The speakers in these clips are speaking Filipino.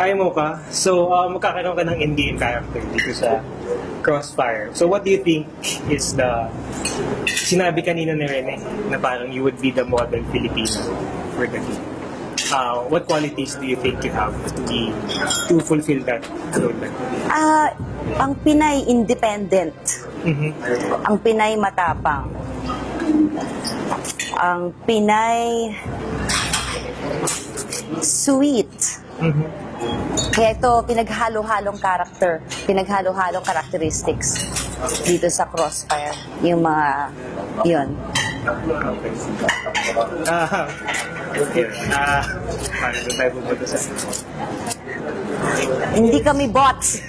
Hi Mocha. So, uh, magkakaroon ka ng in-game character dito sa Crossfire. So, what do you think is the... Sinabi kanina ni Rene na parang you would be the model Filipino for the game. Uh, what qualities do you think you have to be to fulfill that role? Ah, ang Pinay independent. Mhm. Ang Pinay matapang. Ang Pinay sweet. Mhm. Kaya ito, pinaghalo-halong character, pinaghalo-halong characteristics dito sa Crossfire. Yung mga, yun. Ah, okay. Ah, paano doon tayo pupunta sa... Hindi kami bots.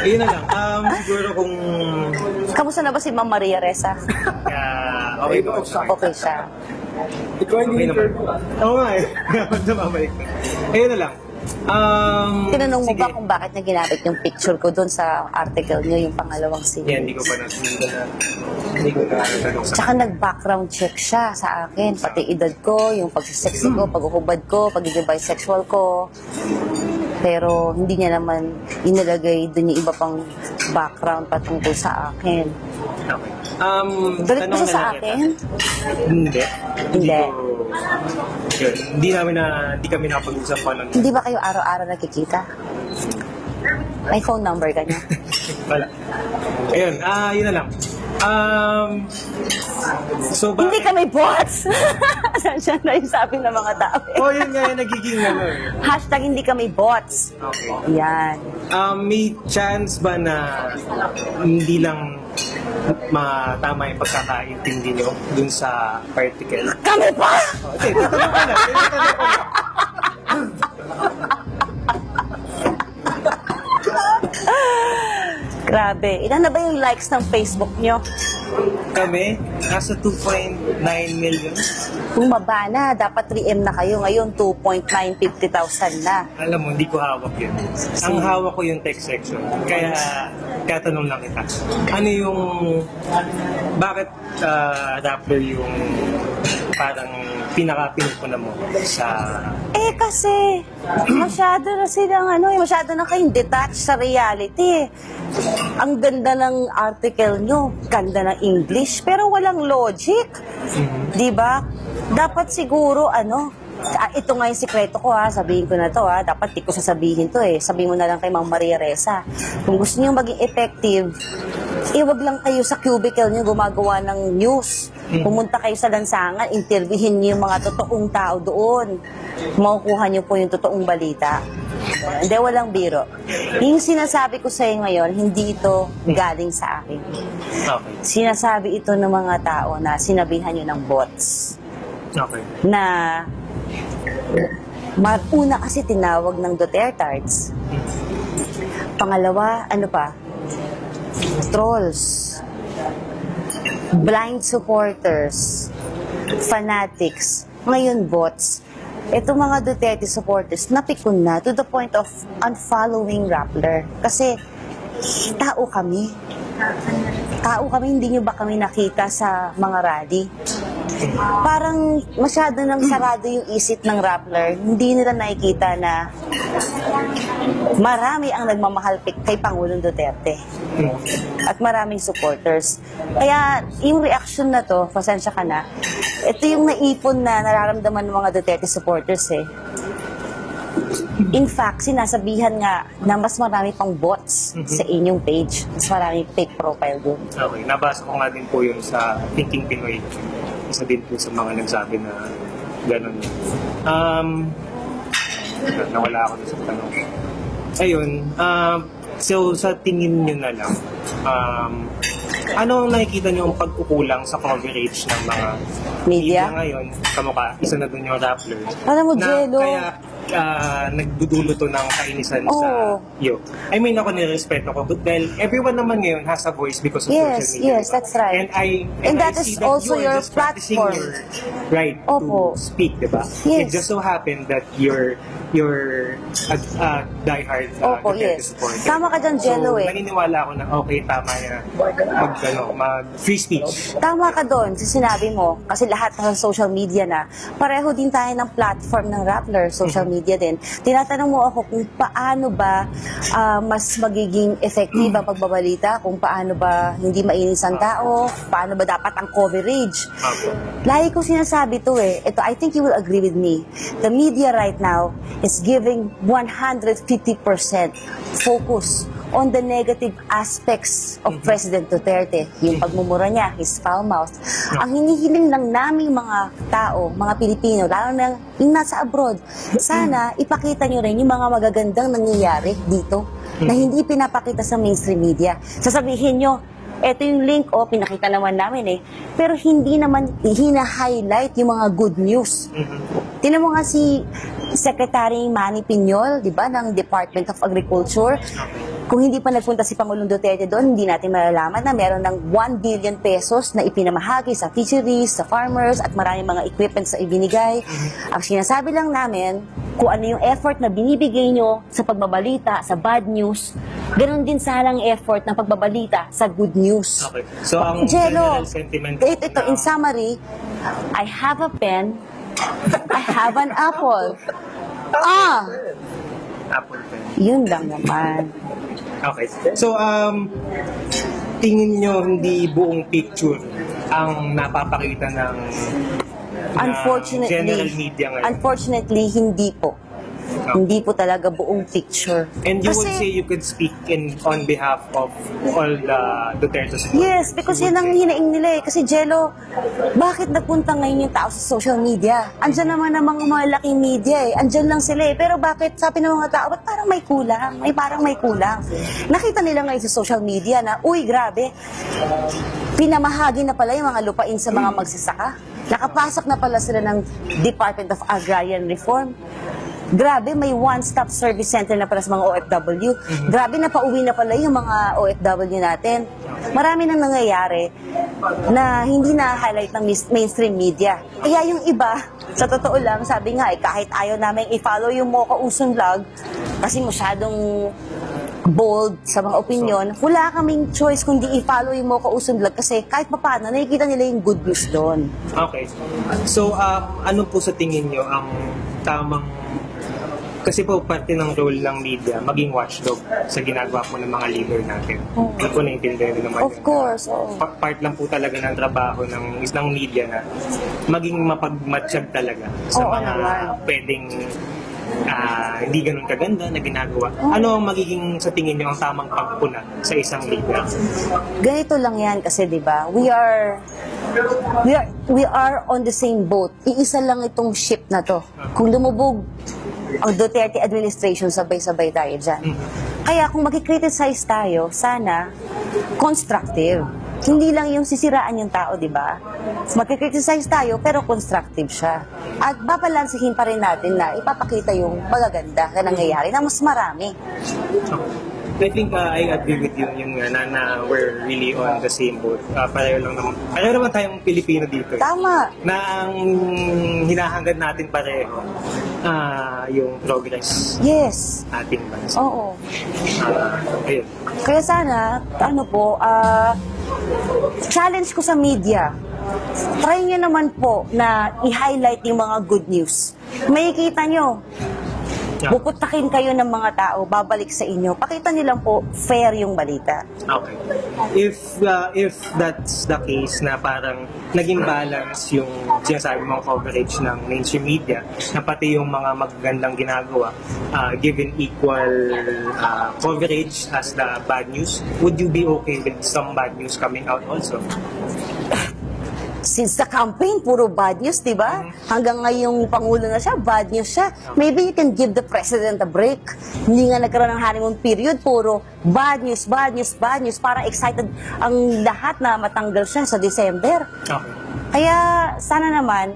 Ayun na lang. Um, siguro kung... Kamusta na ba si Ma'am Maria Reza? Okay ba? Okay siya. Okay naman. Oo nga eh. Dapat namamalik. Ayun na lang. Um, Tinanong mo sige. ba kung bakit niya ginamit yung picture ko doon sa article niyo, yung pangalawang scene? Yan, hindi ko pa na, hindi ko na, hindi ko na tanong sa Tsaka nag-background check siya sa akin, pati edad ko, yung pagsisexy ko, pag-uhubad ko, pagiging bisexual ko. Pero hindi niya naman inilagay doon yung iba pang background patungkol sa akin. Okay. Um, Galit ba siya sa akin? Hindi. Hindi. yun. Hindi namin na, hindi kami nakapag-usap pa nun. Hindi ba kayo araw-araw nagkikita? May phone number ka niya? Wala. Ayun, ah, yun na lang. Um, so, ba- hindi kami bots! Nandiyan na yung sabi ng mga tao. Oh, yun nga yung nagiging ano eh. Hashtag hindi kami bots. Okay. Yan. Um, may chance ba na hindi lang matama yung pagkakaintindi nyo dun sa article? Kami pa! Okay, tatanong ko na. Tinatanong ko na. Grabe. Ilan na ba yung likes ng Facebook nyo? Kami, nasa 2.9 million. Bumaba na. Dapat 3M na kayo. Ngayon, 2.950,000 na. Alam mo, hindi ko hawak yun. Ang hawak ko yung text section. Kaya, katanong lang kita. Ano yung, bakit uh, Rappler yung parang pinaka-pinupuna mo sa... Eh, kasi, masyado na silang, ano, eh, masyado na kayong detached sa reality. Ang ganda ng article nyo, ganda ng English, pero walang logic. Di ba? Dapat siguro, ano, ah, ito nga yung sikreto ko ha, sabihin ko na to ha, dapat di ko sasabihin to eh. Sabihin mo na lang kay Ma'am Maria Reza. Kung gusto niyo maging effective, eh wag lang kayo sa cubicle niyo gumagawa ng news. Pumunta kayo sa lansangan, interviewin niyo yung mga totoong tao doon. Makukuha niyo po yung totoong balita. Hindi, walang biro. Yung sinasabi ko sa iyo ngayon, hindi ito galing sa akin. Okay. Sinasabi ito ng mga tao na sinabihan niyo ng bots Okay. na una kasi tinawag ng Dutertards. Pangalawa, ano pa? Trolls. Blind supporters. Fanatics. Ngayon, bots. Ito mga Duterte supporters, napikon na to the point of unfollowing Rappler. Kasi, tao kami. Tao kami, hindi nyo ba kami nakita sa mga rally? parang masyado nang sarado yung isip ng Rappler. Hindi nila nakikita na marami ang nagmamahal kay Pangulong Duterte. At maraming supporters. Kaya yung reaction na to, pasensya ka na, ito yung naipon na nararamdaman ng mga Duterte supporters eh. In fact, sinasabihan nga na mas marami pang bots sa inyong page. Mas marami fake profile doon. Okay. Nabasa ko nga din po yun sa Thinking Pinoy. Isa din po sa mga nagsabi na gano'n. Um, nawala ako sa tanong. Ayun. Um, so, sa tingin nyo na lang, um, ano ang nakikita nyo ang pagkukulang sa coverage ng mga Media? ngayon? Kamukha, isa na dun yung Rappler. Alam mo, na Jello. Kaya ah, nagdudulo to ng kainisan sa Oo. iyo. I mean, ako nirespeto ko. But well, everyone naman ngayon has a voice because of Yes, social media. yes, diba? that's right. And I And I that see is that also you your platform. your right Opo. to speak, di ba? Yes. It just so happened that your your uh, uh, diehard uh, Opo, Duterte yes. supporter. Tama ka dyan, Jello, so, eh. naniniwala ako na okay, tama na mag, ano, mag free speech. Tama ka doon sa sinabi mo, kasi lahat ng social media na, pareho din tayo ng platform ng Rappler, social media din. Tinatanong mo ako kung paano ba ah, mas magiging effective ang pagbabalita, kung paano ba hindi mainis ang tao, paano ba dapat ang coverage. Opo. Lagi ko sinasabi to eh. Ito, I think you will agree with me. The media right now is giving 150% focus on the negative aspects of President Duterte. Yung pagmumura niya, his foul mouth. Ang hinihiling lang naming mga tao, mga Pilipino, lalo na yung nasa abroad, sana ipakita niyo rin yung mga magagandang nangyayari dito na hindi pinapakita sa mainstream media. Sasabihin nyo, eto yung link, oh, pinakita naman namin eh. Pero hindi naman hina-highlight yung mga good news. Tinan mo nga si Secretary Manny Piñol, di ba, ng Department of Agriculture. Kung hindi pa nagpunta si Pangulong Duterte doon, hindi natin malalaman na meron ng 1 billion pesos na ipinamahagi sa fisheries, sa farmers, at maraming mga equipments na ibinigay. Ang sinasabi lang namin, kung ano yung effort na binibigay nyo sa pagbabalita, sa bad news, ganun din sana ang effort ng pagbabalita sa good news. Okay. So, ang Jello, general sentiment... ito, ito, in summary, I have a pen, I have an apple. Ah, Apple pen. yun lang naman. Okay. So, um, tingin nyo hindi buong picture ang napapakita ng ng Unfortunately, general media ngayon? unfortunately, hindi po. Hindi po talaga buong picture. And you Kasi- would say you could speak in on behalf of all the Duterte supporters? Yes, because would ang hinaing nila eh. Kasi Jello, bakit nagpunta ngayon yung tao sa social media? Andyan naman ang mga malaking media eh. Andyan lang sila eh. Pero bakit sabi ng mga tao, ba't parang may kulang? May parang may kulang. Nakita nila ngayon sa social media na, uy, grabe, pinamahagi na pala yung mga lupain sa mga magsasaka. Nakapasok na pala sila ng Department of Agrarian Reform. Grabe, may one-stop service center na pala sa mga OFW. Grabe, napauwi na pala yung mga OFW natin. Marami nang nangyayari na hindi na-highlight ng mainstream media. Kaya yung iba, sa totoo lang, sabi nga eh, kahit ayaw namin i-follow yung Mocha Usun vlog, kasi masyadong bold sa mga opinion, wala kaming choice kundi i-follow yung Mocha Usun vlog kasi kahit papaano, nakikita nila yung good news doon. Okay. So, um, ano po sa tingin nyo ang tamang kasi po parte ng role ng media maging watchdog sa ginagawa po ng mga leader natin. Oo. Ano po naiintindihan nyo naman Of yun? course, oo. Pa- part lang po talaga ng trabaho ng ng media na maging mapagmatsyag talaga sa Oo mga naman. pwedeng ah, hindi ganun kaganda na ginagawa. Ano ang magiging sa tingin nyo ang tamang pagpuna sa isang leader? Ganito lang yan kasi 'di ba? We are we are we are on the same boat. Iisa lang itong ship na to. Kung lumubog ang Duterte administration, sabay-sabay tayo dyan. Kaya kung makikriticize tayo, sana constructive. Hindi lang yung sisiraan yung tao, di ba? Makikriticize tayo, pero constructive siya. At babalansihin pa rin natin na ipapakita yung magaganda na nangyayari na mas marami. I think uh, I agree with you yung nga na, na we're really on the same boat. Uh, pareho lang naman. Pareho naman tayong Pilipino dito. eh. Tama. Na ang hinahangad natin pareho ah yung progress Yes. ating bansa. Oo. Ah, ayun. Kaya sana, ano po, ah, challenge ko sa media, try nyo naman po na i-highlight yung mga good news. Makikita nyo, Yeah. puputakin kayo ng mga tao, babalik sa inyo. Pakita nyo lang po, fair yung balita. Okay. If uh, if that's the case na parang naging balance yung sinasabi mong coverage ng mainstream media na pati yung mga magagandang ginagawa uh, given equal uh, coverage as the bad news, would you be okay with some bad news coming out also? Since the campaign, puro bad news, di ba? Hanggang ngayong Pangulo na siya, bad news siya. Maybe you can give the President a break. Hindi nga nagkaroon ng honeymoon period, puro bad news, bad news, bad news. Para excited ang lahat na matanggal siya sa December. Okay. Kaya sana naman,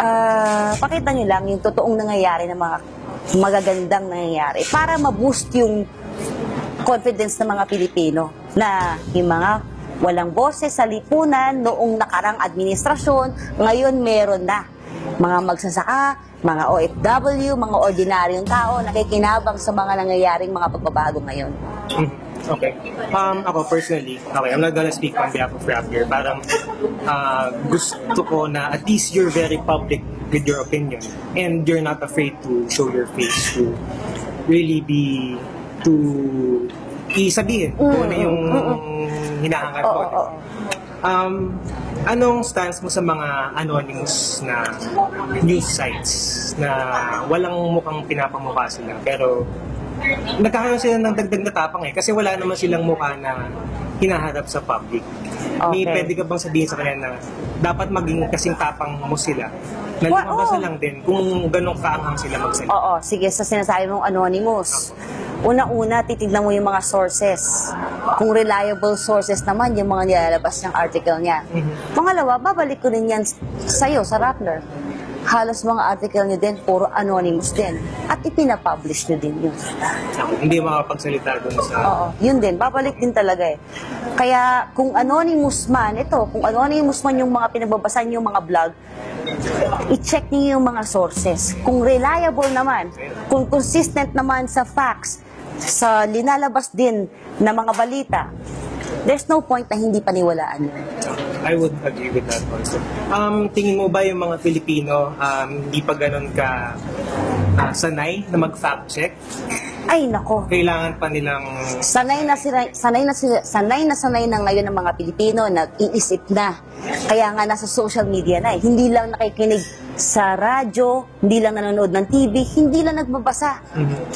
ah, pakita nyo lang yung totoong nangyayari ng mga magagandang nangyayari para ma-boost yung confidence ng mga Pilipino na yung mga walang boses sa lipunan noong nakarang administrasyon, ngayon meron na. mga magsasaka, mga OFW, mga ordinaryong tao nakikinabang sa mga nangyayaring mga pagbabago ngayon. Mhm. Okay. Um, ako personally, okay, I'm not gonna speak on behalf of rap here. Parang ah, gusto ko na at least you're very public with your opinion and you're not afraid to show your face to really be to isabihin kung ano yung hinahangat mo. Oo, oo. Um, anong stance mo sa mga anonymous na news sites na walang mukhang pinapamukha sila pero nagkakaroon sila ng dagdag na tapang eh kasi wala naman silang mukha na hinaharap sa public. May Okay. pwede ka bang sabihin sa kanila na dapat maging kasing tapang mo sila na oo. na lang din kung ganong kaanghang sila magsalita. Oo, sige, sa sinasabi mong anonymous. Una-una, titignan mo yung mga sources. Kung reliable sources naman, yung mga nilalabas ng article niya. Pangalawa, babalik ko rin yan sa'yo, sa Rappler. Halos mga article niyo din, puro anonymous din. At ipinapublish niyo din yun. Hindi makapagsalita dun sa... Oo, yun din. Babalik din talaga eh. Kaya kung anonymous man, ito, kung anonymous man yung mga pinagbabasa niyo yung mga vlog, i-check niyo yung mga sources. Kung reliable naman, kung consistent naman sa facts, sa linalabas din na mga balita, there's no point na hindi paniwalaan yun. I would agree with that also. Um, tingin mo ba yung mga Filipino um, hindi pa ganun ka ah, sanay na mag-fact check? Ay, nako. Kailangan pa nilang sanay na sila, sanay na sila, sanay na sanay na ngayon ng mga Pilipino, nag-iisip na. Kaya nga nasa social media na eh. Hindi lang nakikinig sa radyo, hindi lang nanonood ng TV, hindi lang nagbabasa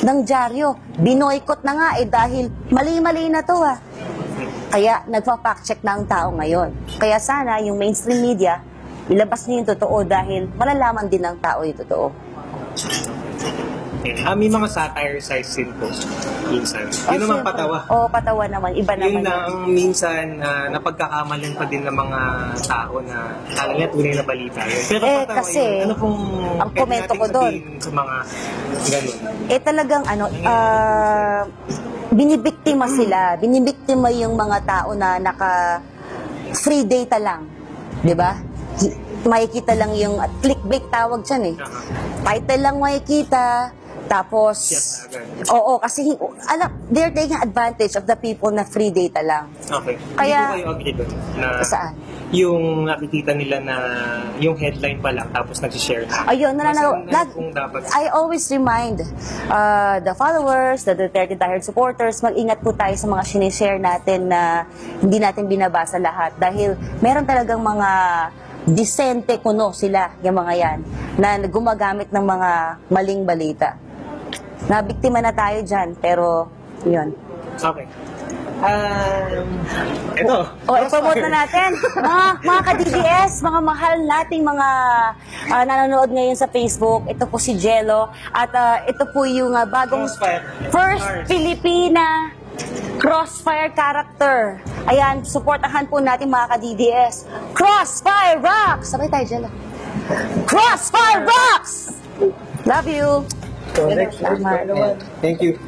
ng dyaryo. Binoykot na nga eh dahil mali-mali na to ah. Kaya nagpa-fact check na ang tao ngayon. Kaya sana yung mainstream media, ilabas niyo yung totoo dahil malalaman din ng tao yung totoo. Ah, may mga satire sites din po. Minsan. Yun naman patawa. Oo, patawa naman. Iba naman. Yun na ang minsan na napagkakamalan pa din ng mga tao na kala nila tunay na balita yun. Pero Eh, patawa kasi, yun. Ano pong ang pwede komento nating ko doon. sabihin sa mga ganun? eh talagang ano, ah, binibiktima sila. Binibiktima yung mga tao na naka free data lang. 'Di ba? Hi- Makikita lang yung clickbait tawag dyan eh. Title lang makikita. Tapos, Yes, agad. oo, kasi alam, they're taking advantage of the people na free data lang. Okay. Kaya- Hindi ko kayo agree doon na Saan? yung nakikita nila na yung headline pa lang tapos nag-share na. Ayun, nananaw. Kasi lag- kung dapat I always remind uh, the followers, the Duterte diehard supporters, mag-ingat po tayo sa mga sinishare natin na hindi natin binabasa lahat. Dahil meron talagang mga disente kuno sila, yung mga yan, na gumagamit ng mga maling balita. Nabiktima na tayo dyan, pero yun. Okay. Um, ito. O, i-promote na natin. Mga, mga ka-DDS, mga mahal nating mga ah, nanonood ngayon sa Facebook. Ito po si Jello. At ah, ito po yung ah, bagong Crossfire. first Stars. Filipina Crossfire character. Ayan, supportahan po natin mga ka-DDS. Crossfire Rocks! Sabay tayo, Jello. Crossfire Rocks! Love you. So, next, Salamat. Thank you.